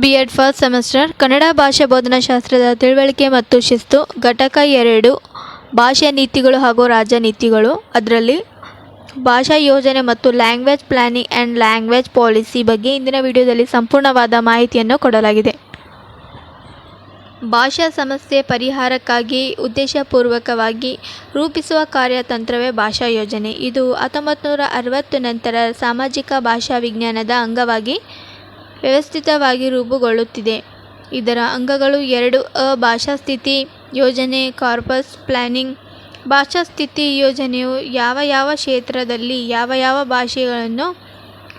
B Ed first semester Kannada ಭಾಷಾ ಬೋಧನಾಶಾಸ್ತ್ರದ ತಿಳುವಳಿಕೆ ಮತ್ತು ಶಿಸ್ತು, ಘಟಕ ಎರಡು, ಭಾಷಾ ನೀತಿಗಳು ಹಾಗೂ ರಾಜ್ಯ ನೀತಿಗಳು. ಅದರಲ್ಲಿ ಭಾಷಾ ಯೋಜನೆ ಮತ್ತು language planning and language policy ಬಗ್ಗೆ ಇಂದಿನ ವಿಡಿಯೋದಲ್ಲಿ ಸಂಪೂರ್ಣವಾದ ಮಾಹಿತಿಯನ್ನು ಕೊಡಲಾಗಿದೆ. ಭಾಷಾ ಸಮಸ್ಯೆ ಪರಿಹಾರಕ್ಕಾಗಿ ಉದ್ದೇಶಪೂರ್ವಕವಾಗಿ ರೂಪಿಸುವ ಕಾರ್ಯತಂತ್ರವೇ ಭಾಷಾ ಯೋಜನೆ. ಇದು ಹತ್ತೊಂಬತ್ತು ನೂರ ಅರವತ್ತು ನಂತರ ಸಾಮಾಜಿಕ ಭಾಷಾ ವಿಜ್ಞಾನದ ಅಂಗವಾಗಿ ವ್ಯವಸ್ಥಿತವಾಗಿ ರೂಪುಗೊಳ್ಳುತ್ತಿದೆ. ಇದರ ಅಂಗಗಳು ಎರಡು ಅ ಭಾಷಾ ಸ್ಥಿತಿ ಯೋಜನೆ, ಕಾರ್ಪಸ್ ಪ್ಲ್ಯಾನಿಂಗ್ ಭಾಷಾ ಸ್ಥಿತಿ ಯೋಜನೆಯು ಯಾವ ಯಾವ ಕ್ಷೇತ್ರದಲ್ಲಿ ಯಾವ ಯಾವ ಭಾಷೆಗಳನ್ನು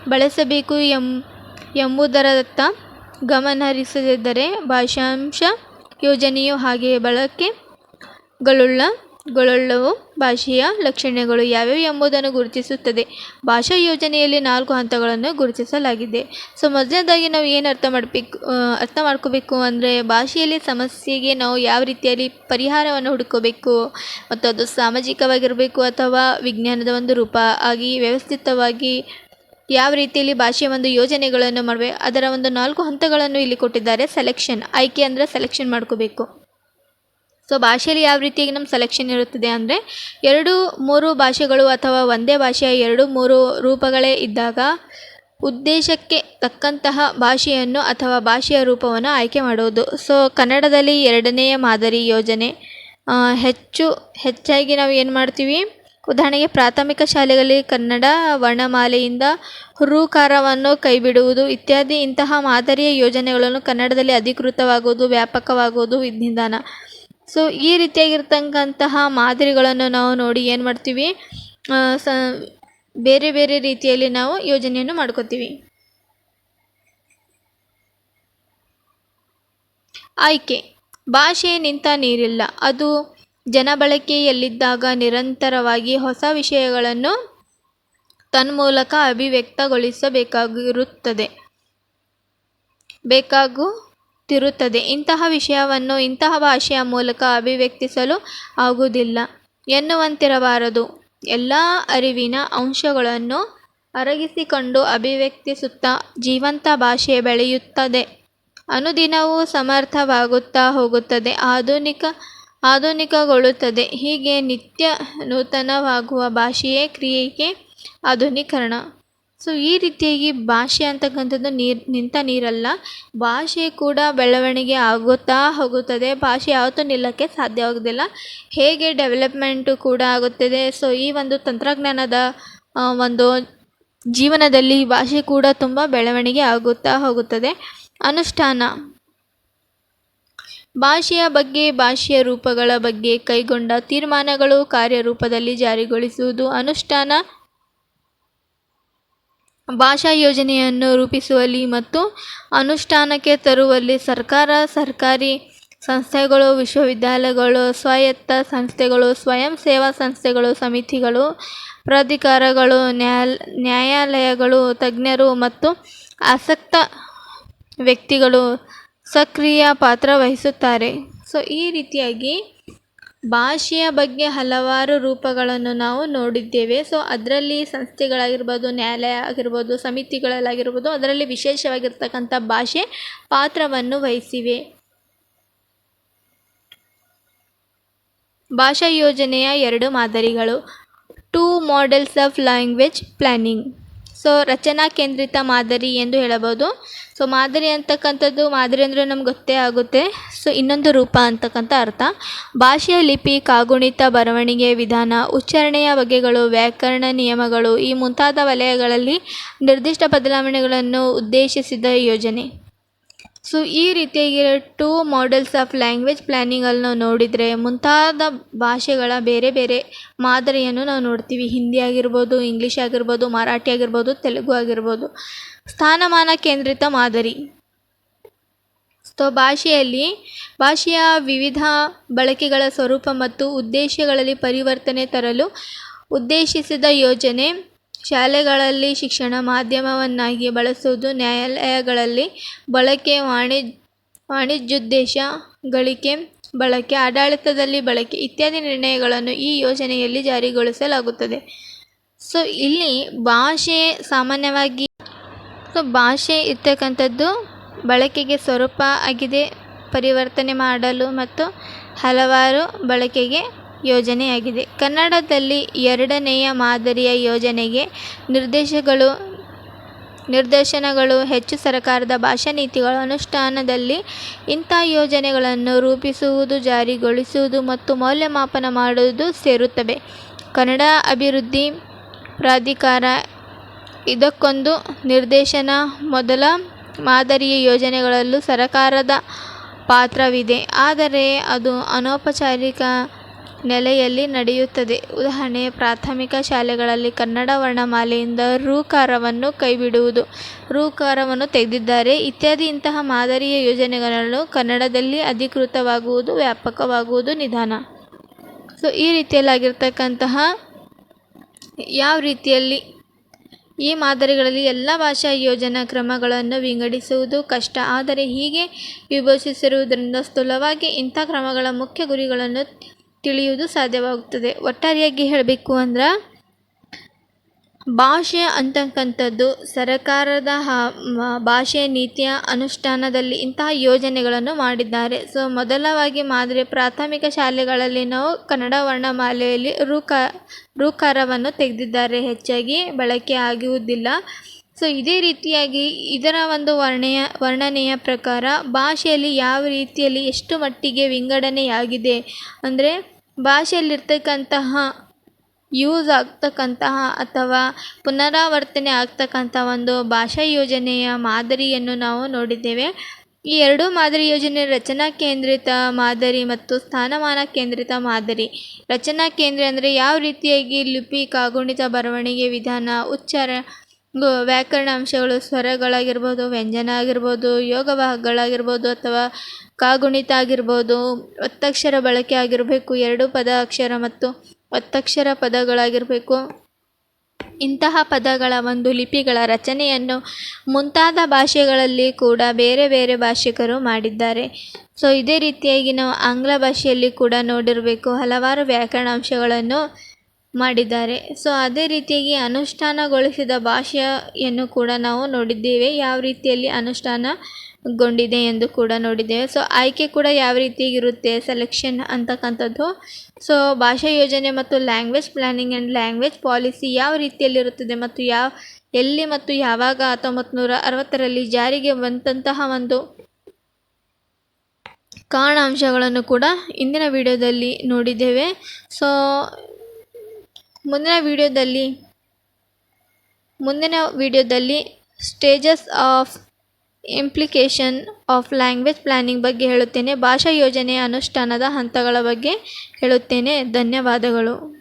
ಬಳಸಬೇಕು ಎಂಬುದರತ್ತ ಗಮನಹರಿಸದಿದ್ದರೆ ಭಾಷಾಂಶ ಯೋಜನೆಯು ಹಾಗೆಯೇ ಬಳಕೆಗಳುಳ್ಳ ಗೊಳ್ಳುಳ್ಳವು ಭಾಷೆಯ ಲಕ್ಷಣಗಳು ಯಾವ್ಯಾವು ಎಂಬುದನ್ನು ಗುರುತಿಸುತ್ತದೆ. ಭಾಷಾ ಯೋಜನೆಯಲ್ಲಿ ನಾಲ್ಕು ಹಂತಗಳನ್ನು ಗುರುತಿಸಲಾಗಿದೆ. ಸೊ, ಮೊದಲನೇದಾಗಿ ನಾವು ಏನು ಅರ್ಥ ಮಾಡಬೇಕು ಅರ್ಥ ಮಾಡ್ಕೋಬೇಕು ಅಂದರೆ ಭಾಷೆಯಲ್ಲಿ ಸಮಸ್ಯೆಗೆ ನಾವು ಯಾವ ರೀತಿಯಲ್ಲಿ ಪರಿಹಾರವನ್ನು ಹುಡುಕೋಬೇಕು, ಮತ್ತು ಅದು ಸಾಮಾಜಿಕವಾಗಿರಬೇಕು ಅಥವಾ ವಿಜ್ಞಾನದ ಒಂದು ರೂಪ ಆಗಿ ವ್ಯವಸ್ಥಿತವಾಗಿ ಯಾವ ರೀತಿಯಲ್ಲಿ ಭಾಷೆಯ ಒಂದು ಯೋಜನೆಗಳನ್ನು ಮಾಡಬೇಕು, ಅದರ ಒಂದು ನಾಲ್ಕು ಹಂತಗಳನ್ನು ಇಲ್ಲಿ ಕೊಟ್ಟಿದ್ದಾರೆ. ಸೆಲೆಕ್ಷನ್ ಆಯ್ಕೆ ಅಂದರೆ ಸೆಲೆಕ್ಷನ್ ಮಾಡ್ಕೋಬೇಕು. ಸೊ ಭಾಷೆಯಲ್ಲಿ ಯಾವ ರೀತಿಯಾಗಿ ನಮ್ಮ ಸೆಲೆಕ್ಷನ್ ಇರುತ್ತದೆ ಅಂದರೆ ಎರಡು, ಮೂರು ಭಾಷೆಗಳು ಅಥವಾ ಒಂದೇ ಭಾಷೆಯ ಎರಡು, ಮೂರು ರೂಪಗಳೇ ಇದ್ದಾಗ ಉದ್ದೇಶಕ್ಕೆ ತಕ್ಕಂತಹ ಭಾಷೆಯನ್ನು ಅಥವಾ ಭಾಷೆಯ ರೂಪವನ್ನು ಆಯ್ಕೆ ಮಾಡುವುದು ಸೊ ಕನ್ನಡದಲ್ಲಿ ಎರಡನೆಯ ಮಾದರಿ ಯೋಜನೆ. ಹೆಚ್ಚು, ಹೆಚ್ಚಾಗಿ ನಾವು ಏನು ಮಾಡ್ತೀವಿ? ಉದಾಹರಣೆಗೆ ಪ್ರಾಥಮಿಕ ಶಾಲೆಗಳಲ್ಲಿ ಕನ್ನಡ ವರ್ಣಮಾಲೆಯಿಂದ ಹುರುಕಾರವನ್ನು ಕೈಬಿಡುವುದು ಇತ್ಯಾದಿ ಇಂತಹ ಮಾದರಿಯ ಯೋಜನೆಗಳನ್ನು ಕನ್ನಡದಲ್ಲಿ ಅಧಿಕೃತವಾಗುವುದು, ವ್ಯಾಪಕವಾಗುವುದು, ವಿಧಿವಿಧಾನ. ಸೊ ಈ ರೀತಿಯಾಗಿರ್ತಕ್ಕಂತಹ ಮಾದರಿಗಳನ್ನು ನಾವು ನೋಡಿ ಏನು ಮಾಡ್ತೀವಿ? ಸ, ಬೇರೆ ಬೇರೆ ರೀತಿಯಲ್ಲಿ ನಾವು ಯೋಜನೆಯನ್ನು ಮಾಡ್ಕೋತೀವಿ. ಆಯ್ಕೆ. ಭಾಷೆ ನಿಂತ ನೀರಿಲ್ಲ. ಅದು ಜನಬಳಕೆಯಲ್ಲಿದ್ದಾಗ ನಿರಂತರವಾಗಿ ಹೊಸ ವಿಷಯಗಳನ್ನು ತನ್ಮೂಲಕ ಅಭಿವ್ಯಕ್ತಗೊಳಿಸಬೇಕಾಗಿರುತ್ತದೆ. ಬೇಕಾಗುತ್ತಿರುತ್ತದೆ ಇಂತಹ ವಿಷಯವನ್ನು ಇಂತಹ ಭಾಷೆಯ ಮೂಲಕ ಅಭಿವ್ಯಕ್ತಿಸಲು ಆಗುವುದಿಲ್ಲ. ಎನ್ನುವಂತಿರಬಾರದು. ಎಲ್ಲ ಅರಿವಿನ ಅಂಶಗಳನ್ನು ಅರಗಿಸಿಕೊಂಡು ಅಭಿವ್ಯಕ್ತಿಸುತ್ತಾ ಜೀವಂತ ಭಾಷೆ ಬೆಳೆಯುತ್ತದೆ. ಅನುದಿನವೂ ಸಮರ್ಥವಾಗುತ್ತಾ ಹೋಗುತ್ತದೆ. ಆಧುನಿಕ, ಆಧುನಿಕಗೊಳ್ಳುತ್ತದೆ. ಹೀಗೆ ನಿತ್ಯ ನೂತನವಾಗುವ ಭಾಷೆಯೇ ಕ್ರಿಯೆಗೆ ಆಧುನೀಕರಣ. ಸೊ ಈ ರೀತಿಯಾಗಿ ಭಾಷೆ ಅಂತಕ್ಕಂಥದ್ದು ನೀರು, ನಿಂತ ನೀರಲ್ಲ. ಭಾಷೆ ಕೂಡ ಬೆಳವಣಿಗೆ ಆಗುತ್ತಾ ಹೋಗುತ್ತದೆ. ಭಾಷೆ ಯಾವತ್ತೂ ನಿಲ್ಲಕ್ಕೆ ಸಾಧ್ಯವಾಗೋದಿಲ್ಲ ಹೇಗೆ ಡೆವಲಪ್ಮೆಂಟು ಕೂಡ ಆಗುತ್ತದೆ. ಸೊ ಈ ಒಂದು ತಂತ್ರಜ್ಞಾನದ ಒಂದು ಜೀವನದಲ್ಲಿ ಭಾಷೆ ಕೂಡ ತುಂಬ ಬೆಳವಣಿಗೆ ಆಗುತ್ತಾ ಹೋಗುತ್ತದೆ. ಅನುಷ್ಠಾನ. ಭಾಷೆಯ ಬಗ್ಗೆ, ಭಾಷೆಯ ರೂಪಗಳ ಬಗ್ಗೆ ಕೈಗೊಂಡ ತೀರ್ಮಾನಗಳು ಕಾರ್ಯರೂಪದಲ್ಲಿ ಜಾರಿಗೊಳಿಸುವುದು ಅನುಷ್ಠಾನ. ಭಾಷಾ ಯೋಜನೆಯನ್ನು ರೂಪಿಸುವಲ್ಲಿ ಮತ್ತು ಅನುಷ್ಠಾನಕ್ಕೆ ತರುವಲ್ಲಿ ಸರ್ಕಾರ, ಸರ್ಕಾರಿ ಸಂಸ್ಥೆಗಳು, ವಿಶ್ವವಿದ್ಯಾಲಯಗಳು, ಸ್ವಾಯತ್ತ ಸಂಸ್ಥೆಗಳು, ಸ್ವಯಂ ಸೇವಾ ಸಂಸ್ಥೆಗಳು, ಸಮಿತಿಗಳು, ಪ್ರಾಧಿಕಾರಗಳು ನ್ಯಾಯ ನ್ಯಾಯಾಲಯಗಳು, ತಜ್ಞರು ಮತ್ತು ಆಸಕ್ತ ವ್ಯಕ್ತಿಗಳು ಸಕ್ರಿಯ ಪಾತ್ರ ವಹಿಸುತ್ತಾರೆ. ಸೊ ಈ ರೀತಿಯಾಗಿ ಭಾಷೆಯ ಬಗ್ಗೆ ಹಲವಾರು ರೂಪಗಳನ್ನು ನಾವು ನೋಡಿದ್ದೇವೆ. ಸೊ ಅದರಲ್ಲಿ ಸಂಸ್ಥೆಗಳಾಗಿರ್ಬೋದು, ನ್ಯಾಯಾಲಯ ಆಗಿರ್ಬೋದು, ಸಮಿತಿಗಳಲ್ಲಾಗಿರ್ಬೋದು, ಅದರಲ್ಲಿ ವಿಶೇಷವಾಗಿರ್ತಕ್ಕಂಥ ಭಾಷೆ ಪಾತ್ರವನ್ನು ವಹಿಸಿವೆ. ಭಾಷಾ ಯೋಜನೆಯ ಎರಡು ಮಾದರಿಗಳು. Two models of language planning so ರಚನಾ ಕೇಂದ್ರಿತ ಮಾದರಿ ಎಂದು ಹೇಳಬಹುದು. ಸೊ ಮಾದರಿ ಅಂತಕ್ಕಂಥದ್ದು, ಮಾದರಿ ಅಂದರೆ ನಮ್ಗೆ ಗೊತ್ತೇ ಆಗುತ್ತೆ. ಸೊ ಇನ್ನೊಂದು ರೂಪ ಅಂತಕ್ಕಂಥ ಅರ್ಥ. ಭಾಷೆಯ ಲಿಪಿ, ಕಾಗುಣಿತ, ಬರವಣಿಗೆ ವಿಧಾನ, ಉಚ್ಚಾರಣೆಯ ಬಗೆಗಳು, ವ್ಯಾಕರಣ ನಿಯಮಗಳು ಈ ಮುಂತಾದ ವಲಯಗಳಲ್ಲಿ ನಿರ್ದಿಷ್ಟ ಬದಲಾವಣೆಗಳನ್ನು ಉದ್ದೇಶಿಸಿದ ಯೋಜನೆ. ಸೊ ಈ ರೀತಿಯಾಗಿ ಟೂ ಮಾಡೆಲ್ಸ್ ಆಫ್ ಲ್ಯಾಂಗ್ವೇಜ್ ಪ್ಲ್ಯಾನಿಂಗನ್ನು ನೋಡಿದರೆ ಮುಂತಾದ ಭಾಷೆಗಳ ಬೇರೆ ಬೇರೆ ಮಾದರಿಯನ್ನು ನಾವು ನೋಡ್ತೀವಿ. ಹಿಂದಿ ಆಗಿರ್ಬೋದು ಇಂಗ್ಲೀಷ್ ಆಗಿರ್ಬೋದು, ಮರಾಠಿ ಆಗಿರ್ಬೋದು, ತೆಲುಗು ಆಗಿರ್ಬೋದು. ಸ್ಥಾನಮಾನ ಕೇಂದ್ರಿತ ಮಾದರಿ. ಸೊ ಭಾಷೆಯಲ್ಲಿ ಭಾಷೆಯ ವಿವಿಧ ಬಳಕೆಗಳ ಸ್ವರೂಪ ಮತ್ತು ಉದ್ದೇಶಗಳಲ್ಲಿ ಪರಿವರ್ತನೆ ತರಲು ಉದ್ದೇಶಿಸಿದ ಯೋಜನೆ ಶಾಲೆಗಳಲ್ಲಿ ಶಿಕ್ಷಣ ಮಾಧ್ಯಮವನ್ನಾಗಿ ಬಳಸುವುದು ನ್ಯಾಯಾಲಯಗಳಲ್ಲಿ ಬಳಕೆ ವಾಣಿ ವಾಣಿಜ್ಯೋದ್ದೇಶ, ಗಳಿಕೆ, ಬಳಕೆ, ಆಡಳಿತದಲ್ಲಿ ಬಳಕೆ ಇತ್ಯಾದಿ ನಿರ್ಣಯಗಳನ್ನು ಈ ಯೋಜನೆಯಲ್ಲಿ ಜಾರಿಗೊಳಿಸಲಾಗುತ್ತದೆ. ಸೊ, ಇಲ್ಲಿ ಭಾಷೆ ಸಾಮಾನ್ಯವಾಗಿ, ಸೊ, ಭಾಷೆ ಇರ್ತಕ್ಕಂಥದ್ದು ಬಳಕೆಗೆ ಸ್ವರೂಪ ಆಗಿದೆ, ಪರಿವರ್ತನೆ ಮಾಡಲು ಮತ್ತು ಹಲವಾರು ಬಳಕೆಗೆ ಯೋಜನೆಯಾಗಿದೆ. ಕನ್ನಡದಲ್ಲಿ ಎರಡನೆಯ ಮಾದರಿಯ ಯೋಜನೆಗೆ ನಿರ್ದೇಶಗಳು ನಿರ್ದೇಶನಗಳು, ಹೆಚ್ಚು ಸರ್ಕಾರದ ಭಾಷಾ ನೀತಿಗಳ ಅನುಷ್ಠಾನದಲ್ಲಿ ಇಂಥ ಯೋಜನೆಗಳನ್ನು ರೂಪಿಸುವುದು, ಜಾರಿಗೊಳಿಸುವುದು ಮತ್ತು ಮೌಲ್ಯಮಾಪನ ಮಾಡುವುದು ಸೇರುತ್ತವೆ. ಕನ್ನಡ ಅಭಿವೃದ್ಧಿ ಪ್ರಾಧಿಕಾರ ಇದಕ್ಕೊಂದು ನಿರ್ದೇಶನ ಮೊದಲ ಮಾದರಿಯ ಯೋಜನೆಗಳಲ್ಲೂ ಸರಕಾರದ ಪಾತ್ರವಿದೆ. ಆದರೆ ಅದು ಅನೌಪಚಾರಿಕ ನೆಲೆಯಲ್ಲಿ ನಡೆಯುತ್ತದೆ. ಉದಾಹರಣೆ ಪ್ರಾಥಮಿಕ ಶಾಲೆಗಳಲ್ಲಿ ಕನ್ನಡ ವರ್ಣಮಾಲೆಯಿಂದ ಋಕಾರವನ್ನು ಕೈಬಿಡುವುದು. ಋಕಾರವನ್ನು ತೆಗೆದಿದ್ದಾರೆ. ಇತ್ಯಾದಿ ಇಂತಹ ಮಾದರಿಯ ಯೋಜನೆಗಳನ್ನು ಕನ್ನಡದಲ್ಲಿ ಅಧಿಕೃತವಾಗುವುದು, ವ್ಯಾಪಕವಾಗುವುದು ನಿಧಾನ. ಸೊ ಈ ರೀತಿಯಲ್ಲಾಗಿರ್ತಕ್ಕಂತಹ ಯಾವ ರೀತಿಯಲ್ಲಿ ಈ ಮಾದರಿಗಳಲ್ಲಿ ಎಲ್ಲ ಭಾಷಾ ಯೋಜನಾ ಕ್ರಮಗಳನ್ನು ವಿಂಗಡಿಸುವುದು ಕಷ್ಟ. ಆದರೆ ಹೀಗೆ ವಿಭಜಿಸಿರುವುದರಿಂದ ಸ್ಥೂಲವಾಗಿ ಇಂಥ ಕ್ರಮಗಳ ಮುಖ್ಯ ಗುರಿಗಳನ್ನು ತಿಳಿಯುವುದು ಸಾಧ್ಯವಾಗುತ್ತದೆ. ಒಟ್ಟಾರೆಯಾಗಿ ಹೇಳಬೇಕು ಅಂದ್ರೆ, ಭಾಷೆ ಅಂತಕ್ಕಂಥದ್ದು ಸರಕಾರದ ಭಾಷೆ ನೀತಿಯ ಅನುಷ್ಠಾನದಲ್ಲಿ ಇಂತಹ ಯೋಜನೆಗಳನ್ನು ಮಾಡಿದ್ದಾರೆ. ಸೊ, ಮೊದಲವಾಗಿ ಮಾದರಿ ಪ್ರಾಥಮಿಕ ಶಾಲೆಗಳಲ್ಲಿ ನಾವು ಕನ್ನಡ ವರ್ಣಮಾಲೆಯಲ್ಲಿ ರೂಕ, ರೂಕಾರವನ್ನು ತೆಗೆದಿದ್ದಾರೆ. ಹೆಚ್ಚಾಗಿ ಬಳಕೆ ಆಗುವುದಿಲ್ಲ. ಸೊ, ಇದೇ ರೀತಿಯಾಗಿ ಇದರ ಒಂದು ವರ್ಣೆಯ, ವರ್ಣನೆಯ ಪ್ರಕಾರ ಭಾಷೆಯಲ್ಲಿ ಯಾವ ರೀತಿಯಲ್ಲಿ ಎಷ್ಟು ಮಟ್ಟಿಗೆ ವಿಂಗಡಣೆಯಾಗಿದೆ ಅಂದರೆ ಭಾಷೆಯಲ್ಲಿರ್ತಕ್ಕಂತಹ ಯೂಸ್ ಆಗ್ತಕ್ಕಂತಹ ಅಥವಾ ಪುನರಾವರ್ತನೆ ಆಗ್ತಕ್ಕಂಥ ಒಂದು ಭಾಷಾ ಯೋಜನೆಯ ಮಾದರಿಯನ್ನು ನಾವು ನೋಡಿದ್ದೇವೆ. ಈ ಎರಡೂ ಮಾದರಿ ಯೋಜನೆ ರಚನಾ ಕೇಂದ್ರಿತ ಮಾದರಿ ಮತ್ತು ಸ್ಥಾನಮಾನ ಕೇಂದ್ರಿತ ಮಾದರಿ. ರಚನಾ ಕೇಂದ್ರ ಅಂದರೆ ಯಾವ ರೀತಿಯಾಗಿ ಲಿಪಿ, ಕಾಗುಣಿತ, ಬರವಣಿಗೆ ವಿಧಾನ, ಉಚ್ಚಾರ ವ್ಯಾಕರಣ ಅಂಶಗಳು ಸ್ವರಗಳಾಗಿರ್ಬೋದು ವ್ಯಂಜನ ಆಗಿರ್ಬೋದು ಯೋಗವಾಹಗಳಾಗಿರ್ಬೋದು ಅಥವಾ ಕಾಗುಣಿತ ಆಗಿರ್ಬೋದು ಒತ್ತಕ್ಷರ ಬಳಕೆ ಆಗಿರಬೇಕು, ಎರಡು ಪದ ಅಕ್ಷರ ಮತ್ತು ಒತ್ತಕ್ಷರ ಪದಗಳಾಗಿರಬೇಕು. ಇಂತಹ ಪದಗಳ ಒಂದು ಲಿಪಿಗಳ ರಚನೆಯನ್ನು ಮುಂತಾದ ಭಾಷೆಗಳಲ್ಲಿ ಕೂಡ ಬೇರೆ ಬೇರೆ ಭಾಷಿಕರು ಮಾಡಿದ್ದಾರೆ. ಸೊ, ಇದೇ ರೀತಿಯಾಗಿ ನಾವು ಆಂಗ್ಲ ಭಾಷೆಯಲ್ಲಿ ಕೂಡ ನೋಡಿರಬೇಕು. ಹಲವಾರು ವ್ಯಾಕರಣ ಅಂಶಗಳನ್ನು ಮಾಡಿದ್ದಾರೆ. ಸೊ ಅದೇ ರೀತಿಯಾಗಿ ಅನುಷ್ಠಾನಗೊಳಿಸಿದ ಭಾಷೆಯನ್ನು ಕೂಡ ನಾವು ನೋಡಿದ್ದೇವೆ. ಯಾವ ರೀತಿಯಲ್ಲಿ ಅನುಷ್ಠಾನಗೊಂಡಿದೆ ಎಂದು ಕೂಡ ನೋಡಿದ್ದೇವೆ. ಸೊ ಆಯ್ಕೆ ಕೂಡ ಯಾವ ರೀತಿಯಾಗಿರುತ್ತೆ? ಸೆಲೆಕ್ಷನ್ ಅಂತಕ್ಕಂಥದ್ದು. ಸೊ ಭಾಷಾ ಯೋಜನೆ ಮತ್ತು language planning and language policy ಯಾವ ರೀತಿಯಲ್ಲಿರುತ್ತದೆ ಮತ್ತು ಯಾವ, ಎಲ್ಲಿ ಮತ್ತು ಯಾವಾಗ ಹತ್ತೊಂಬತ್ತು ನೂರ ಅರವತ್ತರಲ್ಲಿ ಜಾರಿಗೆ ಬಂದಂತಹ ಒಂದು ಕಾರಣಾಂಶಗಳನ್ನು ಕೂಡ ಇಂದಿನ ವಿಡಿಯೋದಲ್ಲಿ ನೋಡಿದ್ದೇವೆ. ಸೊ ಮುಂದಿನ ವಿಡಿಯೋದಲ್ಲಿ ಮುಂದಿನ ವಿಡಿಯೋದಲ್ಲಿ stages of implication of language planning ಬಗ್ಗೆ ಹೇಳುತ್ತೇನೆ. ಭಾಷಾ ಯೋಜನೆಯ ಅನುಷ್ಠಾನದ ಹಂತಗಳ ಬಗ್ಗೆ ಹೇಳುತ್ತೇನೆ. ಧನ್ಯವಾದಗಳು.